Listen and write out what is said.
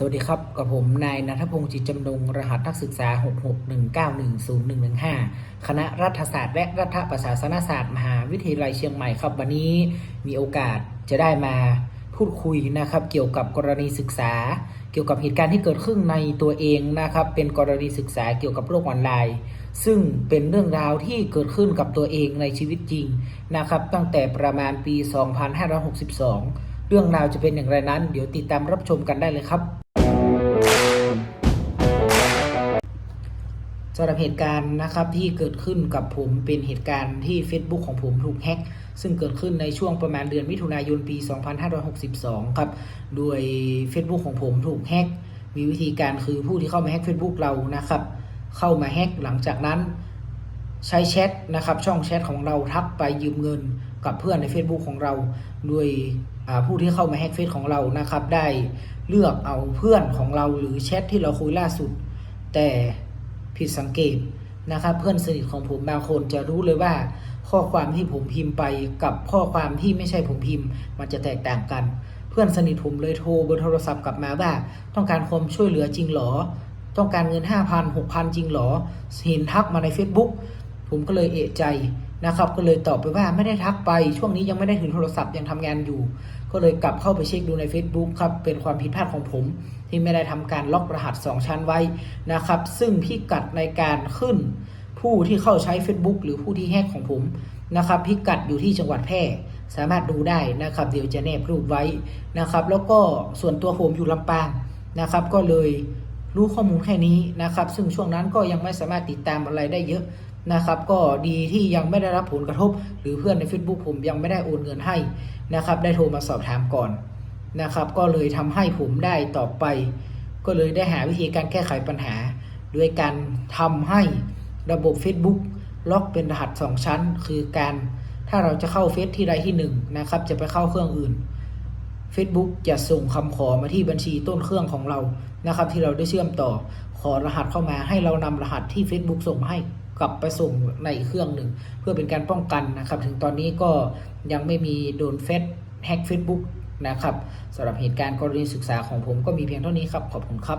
สวัสดีครับ กับผมนายนัทพงศ์จิตจำนง รหัสนักศึกษา 661910115 คณะรัฐศาสตร์และรัฐประศาสนศาสตร์ มหาวิทยาลัยเชียงใหม่ครับ วันนี้มีโอกาสจะได้มาพูดคุยนะครับ เกี่ยวกับกรณีศึกษา เกี่ยวกับเหตุการณ์ที่เกิดขึ้นในตัวเองนะครับ เป็นกรณีศึกษาเกี่ยวกับโลกออนไลน์ ซึ่งเป็นเรื่องราวที่เกิดขึ้นกับตัวเองในชีวิตจริงนะครับ ตั้งแต่ประมาณปี 2562เรื่องราวจะเป็นอย่างไรนั้น เดี๋ยวติดตามรับชมกันได้เลยครับ สำหรับเหตุการณ์นะครับที่เกิดขึ้นกับผมเป็นเหตุการณ์ที่ Facebook ของผมถูกแฮ็กซึ่งเกิดขึ้นในช่วงประมาณเดือนมิถุนายนปี 2562 ครับโดย Facebook ของผมถูกแฮ็กมีวิธีการคือผู้ที่เข้ามาแฮ็ก Facebook เรานะครับ เข้ามาแฮ็กหลังจากนั้นใช้แชทนะครับ ช่องแชทของเราทักไปยืมเงินกับเพื่อนใน Facebook ของเรา โดยผู้ที่เข้ามาแฮ็กเฟซของเรานะครับ ได้เลือกเอาเพื่อนของเราหรือแชทที่เราคุยล่าสุด แต่ ผิดสังเกตนะครับ เพื่อนสนิทของผมบางคนจะรู้เลยว่า ข้อความที่ผมพิมพ์ไปกับข้อความที่ไม่ใช่ผมพิมพ์ มันจะแตกต่างกัน เพื่อนสนิทผมเลยโทรเบอร์โทรศัพท์กลับมาว่า ต้องการความช่วยเหลือจริงหรอ ต้องการเงิน 5,000 6,000 จริงหรอเห็นทักมาใน Facebook ผมก็เลยเอะใจนะครับ ก็เลยตอบไปว่าไม่ได้ทักไป ช่วงนี้ยังไม่ได้ถึงโทรศัพท์ยังทำงานอยู่ ก็เลยกลับเข้าไปเช็คดูใน Facebook ครับ เป็นความผิดพลาดของผม ที่ไม่ได้ทำการล็อกรหัส 2 ชั้นไว้นะครับ ซึ่งพิกัดในการขึ้นผู้ที่เข้าใช้ Facebook หรือผู้ที่แฮกของผมนะครับพิกัดอยู่ที่จังหวัดแพร่สามารถดูได้นะครับ เดี๋ยวจะแนบรูปไว้นะครับ แล้วก็ส่วนตัวผมอยู่ลำปางนะครับ ก็เลยรู้ข้อมูลแค่นี้นะครับ ซึ่งช่วงนั้นก็ยังไม่สามารถติดตามอะไรได้เยอะ นะครับก็ดีที่ยังไม่ได้รับผลกระทบ หรือเพื่อนใน Facebook ผมยังไม่ได้โอนเงินให้นะครับได้โทรมาสอบถามก่อนนะครับก็เลยทำให้ผมได้ต่อไป ก็เลยได้หาวิธีการแก้ไขปัญหา ด้วยการทำให้ระบบ Facebook ล็อกเป็นรหัส 2 ชั้น คือการถ้าเราจะเข้าเฟซที่ใดที่หนึ่งนะครับจะไปเข้าเครื่องอื่น Facebook จะส่งคำขอมาที่บัญชีต้นเครื่องของเรานะครับ ที่เราได้เชื่อมต่อขอรหัสเข้ามาให้เรานำรหัสที่ Facebook ส่งมาให้ กลับไปส่งในเครื่องหนึ่ง เพื่อเป็นการป้องกันนะครับ ถึงตอนนี้ก็ยังไม่มีโดนเฟซแฮกเฟซบุ๊กนะครับสำหรับเหตุการณ์กรณีศึกษาของผมก็มีเพียงเท่านี้ครับ ขอบคุณครับ